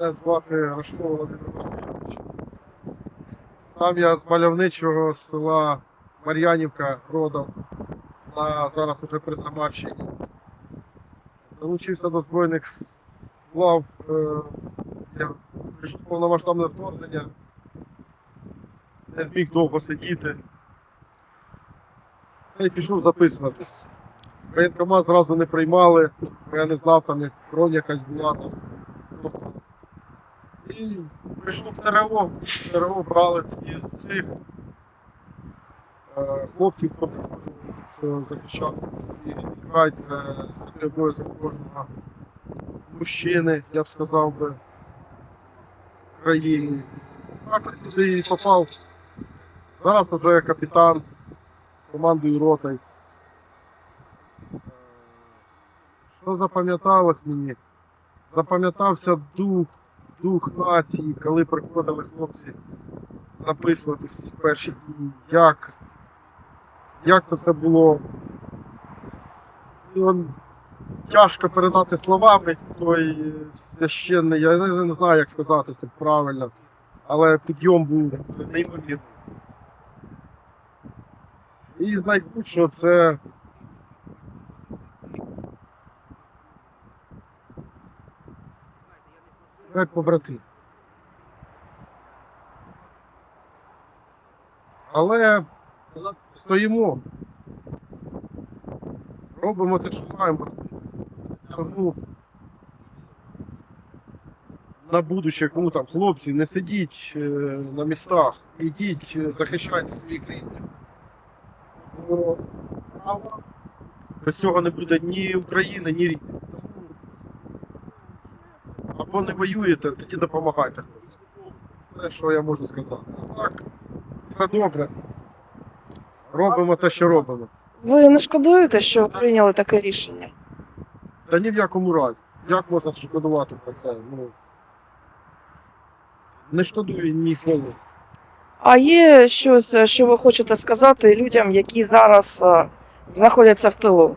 Мене звати Рашко Володимир Васильович. Сам я з мальовничого села Мар'янівка родом на зараз уже при Самарщині. Долучився до Збройних сплав. Е, повномасштабне вторгнення. Не зміг довго сидіти. Й пішов записуватись. Воєнкомат зразу не приймали, бо я не знав, там як кров якась була там. І прийшов ТРО, ТРО брали з цих е, хлопців, що захищали свій край, це святий обов'язок кожного мужчини, я б сказав би, в країні. Так туди і попав. Зараз вже капітан, командую ротою. Е, Що запам'яталось мені? Запам'ятався дух, дух нації, коли приходили хлопці записуватись в перші дні, як, як це все було. І он тяжко передати словами той священний, я не, знаю, як сказати це правильно, але підйом був неймовірний. І з це смерть побратим. Але стоїмо. Робимо те, що маємо. Тому на будуще, кому там, хлопці, не сидіть е, на містах, ідіть, е, захищайте свої країни. Без цього не буде ні України, ні рідних. Або не воюєте, тоді допомагайте хлопцям. Це що я можу сказати. Так, все добре. Робимо те, що робимо. Ви не шкодуєте, що прийняли таке рішення? Та ні в якому разі. Як можна шкодувати про це? Ну, не шкодую ні хвилини. А є щось, що ви хочете сказати людям, які зараз е, знаходяться в тилу?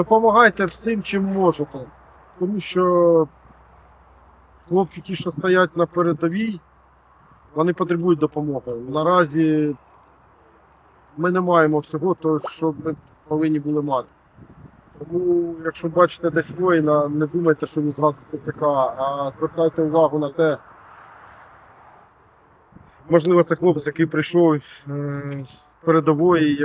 Допомагайте всім, чим можете. Тому що хлопці, ті, що стоять на передовій, вони потребують допомоги. Наразі ми не маємо всього того, що ми повинні були мати. Тому, якщо бачите десь воїна, не думайте, що він зразу ТЦК, а звертайте увагу на те. Можливо, це хлопець, який прийшов е, з передової,